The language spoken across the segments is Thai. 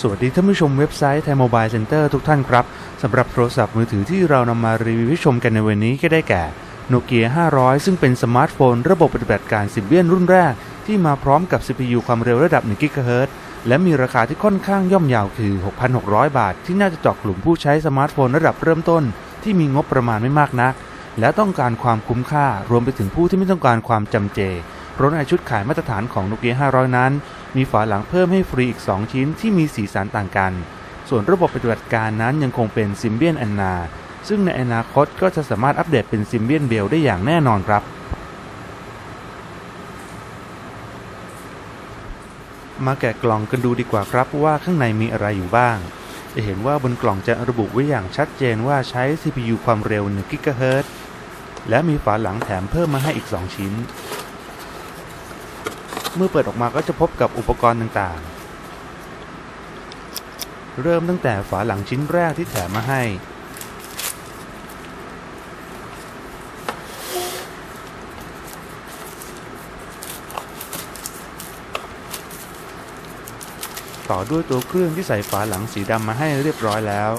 สวัสดีท่านผู้ชมเว็บไซต์ไทยโมบายเซ็นเตอร์ทุกท่านครับสำหรับโทรศัพท์มือถือที่เรานำมารีวิวให้ชมกันในวันนี้ก็ได้แก่โนเกีย500 ซึ่งเป็นสมาร์ทโฟน ระบบปฏิบัติการซิเบียนรุ่นแรก ที่มาพร้อมกับ CPU ความเร็วระดับ1 GHz และมีราคาที่ค่อนข้างย่อมเยาวคือ 6,600 บาท ที่น่าจะเจาะกลุ่มผู้ใช้สมาร์ทโฟนระดับเริ่มต้น ที่มีงบประมาณไม่มากนัก และต้องการความคุ้มค่ารวมไปถึงผู้ที่ไม่ต้องการความจำเจ ราะในชุดขายมาตรฐานของโนเกีย500 นั้น มีฝาหลังเพิ่มให้ฟรีอีก 2 ชิ้นที่มีสีสันต่างกัน ส่วนระบบปฏิบัติการนั้นยังคงเป็น Symbian Anna ซึ่งในอนาคตก็จะสามารถอัปเดตเป็น Symbian Bell ได้อย่างแน่นอนครับ มาแกะกล่องกันดูดีกว่าครับว่าข้างในมีอะไรอยู่บ้าง จะเห็นว่าบนกล่องจะระบุไว้อย่างชัดเจนว่าใช้ CPU ความเร็ว1 GHz และมีฝาหลังแถมเพิ่มมาให้อีก 2 ชิ้น เมื่อเปิดออกมาก็จะพบกับอุปกรณ์ต่างๆ เริ่มตั้งแต่ฝาหลังชิ้นแรกที่แถมมาให้ ต่อด้วยตัวเครื่องที่ใส่ฝาหลังสีดำมาให้เรียบร้อยแล้ว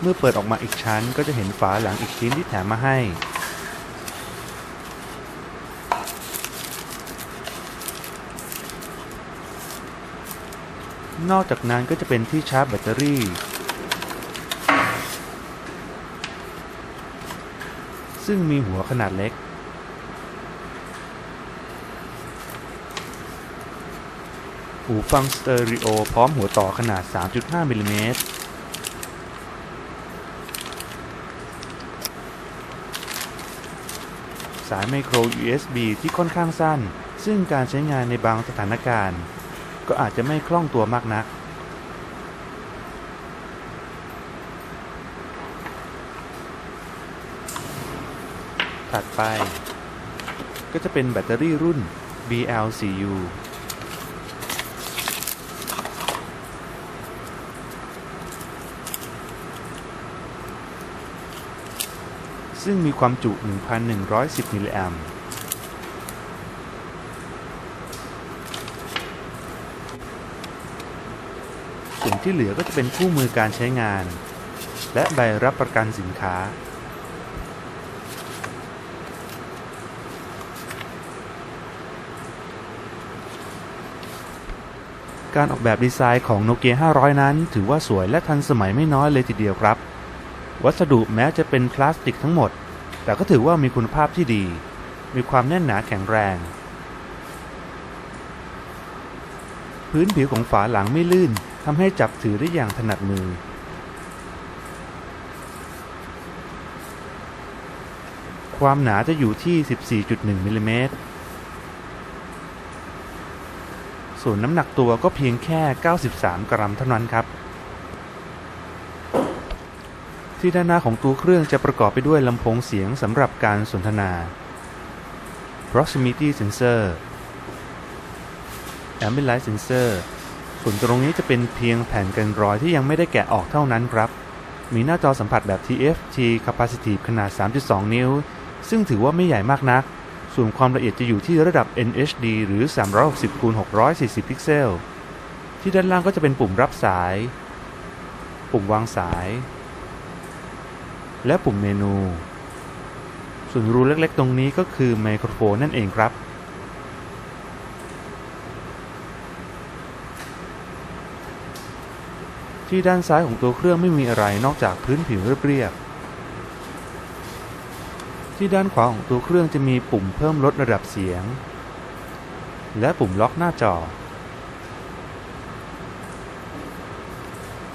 เมื่อเปิดออกมาอีกชั้นก็จะเห็นฝาหลังอีกชิ้นที่แถมมาให้ นอกจากนั้นก็จะเป็นที่ชาร์จแบตเตอรี่ ซึ่งมีหัวขนาดเล็กหูฟังสเตอริโอพร้อมหัวต่อขนาด 3.5มิลลิเมตร สายไมโคร USB ที่ค่อนข้างสั้น ซึ่งการใช้งานในบางสถานการณ์ ก็อาจจะไม่คล่องตัวมากนัก ถัดไป ก็จะเป็นแบตเตอรี่รุ่น BLCU ซึ่งมีความจุ 1,110 มิลลิแอมป์ส่วนที่เหลือก็จะเป็นคู่มือการใช้งาน และใบรับประกันสินค้า การออกแบบดีไซน์ของโนเกีย500 นั้น ถือว่าสวยและทันสมัยไม่น้อยเลยทีเดียวครับ วัสดุแม้จะเป็นพลาสติกทั้งหมด แต่ก็ถือว่ามีคุณภาพที่ดี มีความแน่นหนาแข็งแรง พื้นผิวของฝาหลังไม่ลื่นทำให้จับถือได้อย่างถนัดมือ ความหนาจะอยู่ที่ 14.1มิลลิเมตรส่วนน้ำหนักตัวก็เพียงแค่ 93 กรัมเท่านั้นครับ ที่ด้านหน้าของตัวเครื่องจะประกอบไปด้วยลำโพงเสียงสำหรับการสนทนา proximity sensor ambient light sensor ส่วนตรงนี้จะเป็นเพียงแผ่นกันรอยที่ยังไม่ได้แกะออกเท่านั้นครับ มีหน้าจอสัมผัสแบบ TFT capacitive ขนาด 3.2 นิ้ว ซึ่งถือว่าไม่ใหญ่มากนัก ส่วนความละเอียดจะอยู่ที่ระดับ NHD หรือ 360คูณ640 พิกเซล ที่ด้านล่างก็จะเป็นปุ่มรับสาย ปุ่มวางสาย และปุ่มเมนู ส่วนรูเล็กๆ ตรงนี้ก็คือไมโครโฟนนั่นเองครับ ที่ด้านซ้ายของตัวเครื่องไม่มีอะไรนอกจากพื้นผิวเรียบๆ ที่ด้านขวาของตัวเครื่องจะมีปุ่มเพิ่มลดระดับเสียง และปุ่มล็อกหน้าจอ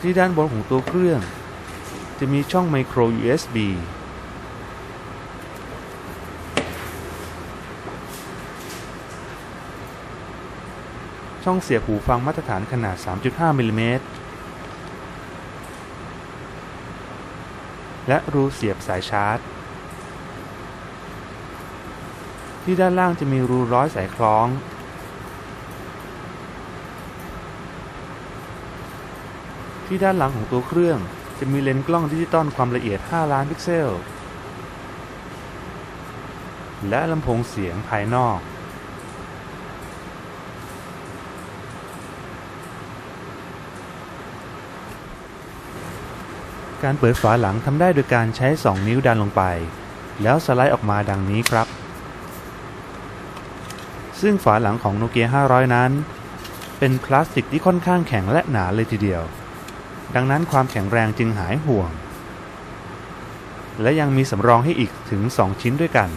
ที่ด้านบนของตัวเครื่อง จะมีช่องไมโคร USB ช่องเสียบหูฟังมาตรฐานขนาด 3.5มิลลิเมตรและรูเสียบสายชาร์จ ที่ด้านล่างจะมีรูร้อยสายคล้อง ที่ด้านหลังของตัวเครื่อง จะมีเลนส์กล้องดิจิตอลความละเอียด 5 ล้านพิกเซล และลำโพงเสียงภายนอก การเปิดฝาหลังทำได้โดยการใช้ 2 นิ้วดันลงไป แล้วสไลด์ออกมาดังนี้ครับ ซึ่งฝาหลังของโนเกีย500 นั้น เป็นพลาสติกที่ค่อนข้างแข็งและหนาเลยทีเดียว ดังนั้นความแข็งแรงจึงหายห่วง และยังมีสำรองให้อีกถึง 2 ชิ้นด้วยกัน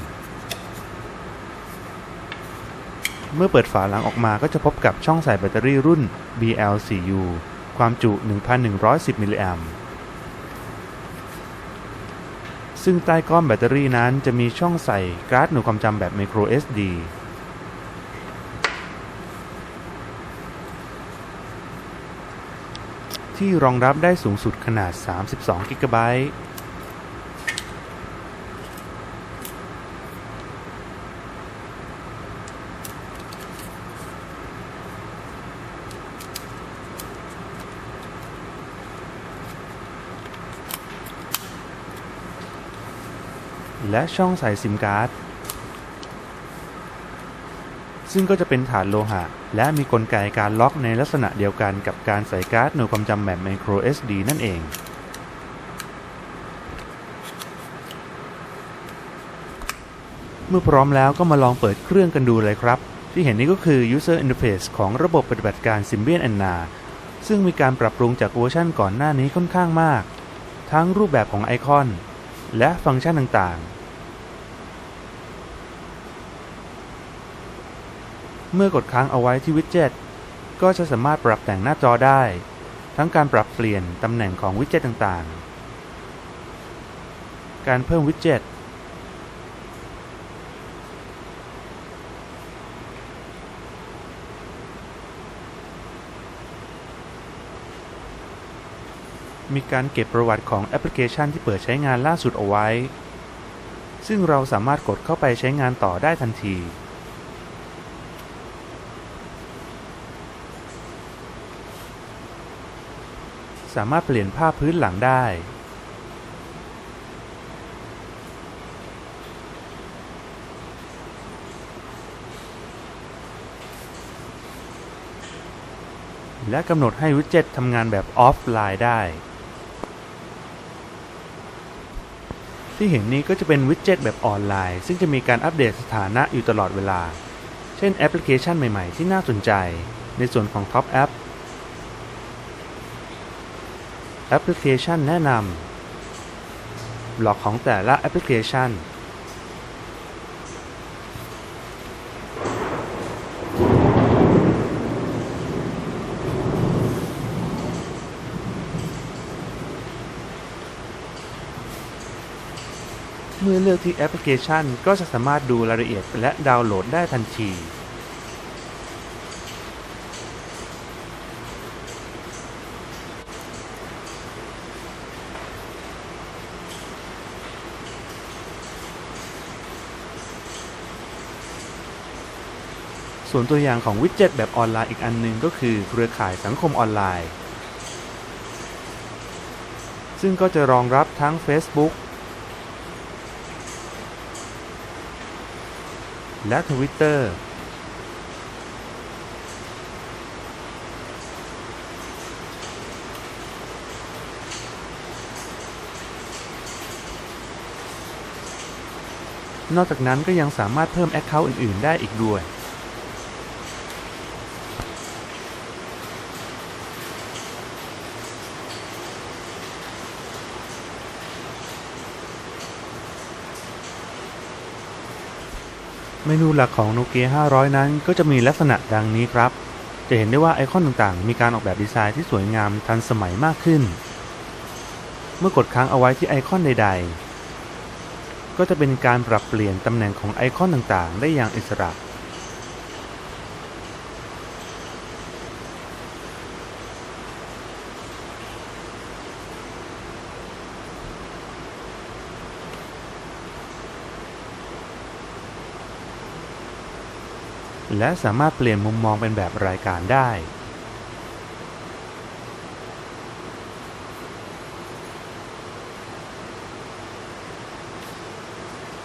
เมื่อเปิดฝาหลังออกมาก็จะพบกับช่องใส่แบตเตอรี่รุ่น BL4U ความจุ 1,110 มิลลิแอมซึ่งใต้ก้อนแบตเตอรี่นั้นจะมีช่องใส่การ์ดหน่วยความจำแบบ micro SD ที่รองรับได้สูงสุดขนาด 32 กิกะไบต์และช่องใส่ซิมการ์ด ซึ่งก็จะเป็นฐานโลหะ และมีกลไกการล็อกในลักษณะเดียวกันกับการใส่การ์ดหน่วยความจำแบบ micro SD นั่นเอง เมื่อพร้อมแล้วก็มาลองเปิดเครื่องกันดูเลยครับ ที่เห็นนี้ก็คือ user interface ของระบบปฏิบัติการ Symbian Anna ซึ่งมีการปรับปรุงจากเวอร์ชันก่อนหน้านี้ค่อนข้างมาก ทั้งรูปแบบของไอคอน และฟังก์ชันต่างๆ เมื่อกดค้างเอาไว้ที่วิดเจ็ตก็จะสามารถปรับแต่งหน้าจอได้ ทั้งการปรับเปลี่ยนตำแหน่งของวิดเจ็ตต่างๆ การเพิ่มวิดเจ็ตมีการเก็บประวัติของแอปพลิเคชันที่เปิดใช้งานล่าสุดเอาไว้ ซึ่งเราสามารถกดเข้าไปใช้งานต่อได้ทันที สามารถเปลี่ยนภาพพื้นหลังได้ และกำหนดให้วิดเจ็ตทำงานแบบออฟไลน์ได้ ที่เห็นนี้ก็จะเป็นวิดเจ็ตแบบออนไลน์ ซึ่งจะมีการอัปเดตสถานะอยู่ตลอดเวลา เช่นแอปพลิเคชันใหม่ๆ ที่น่าสนใจ ในส่วนของ Top App แอปพลิเคชันแนะนำ บล็อกของแต่ละแอปพลิเคชัน เมื่อเลือกที่แอปพลิเคชันก็จะสามารถดูรายละเอียดและดาวน์โหลดได้ทันที ส่วนตัวอย่างของวิดเจ็ตแบบออนไลน์อีกอันหนึงก็คือเครือข่ายสังคมออนไลน์ ซึ่งก็จะรองรับทั้ง Facebook และ Twitter นอกจากนั้นก็ยังสามารถเพิ่ม Account อื่น ๆ ได้อีกด้วย เมนูหลักของโนเกีย500 นั้นก็จะมีลักษณะดังนี้ครับ จะเห็นได้ว่าไอคอนต่างๆ มีการออกแบบดีไซน์ที่สวยงามทันสมัยมากขึ้น เมื่อกดค้างเอาไว้ที่ไอคอนใด ๆ ก็จะเป็นการปรับเปลี่ยนตำแหน่งของไอคอนต่างๆ ได้อย่างอิสระ และสามารถเปลี่ยนมุมมองเป็นแบบรายการได้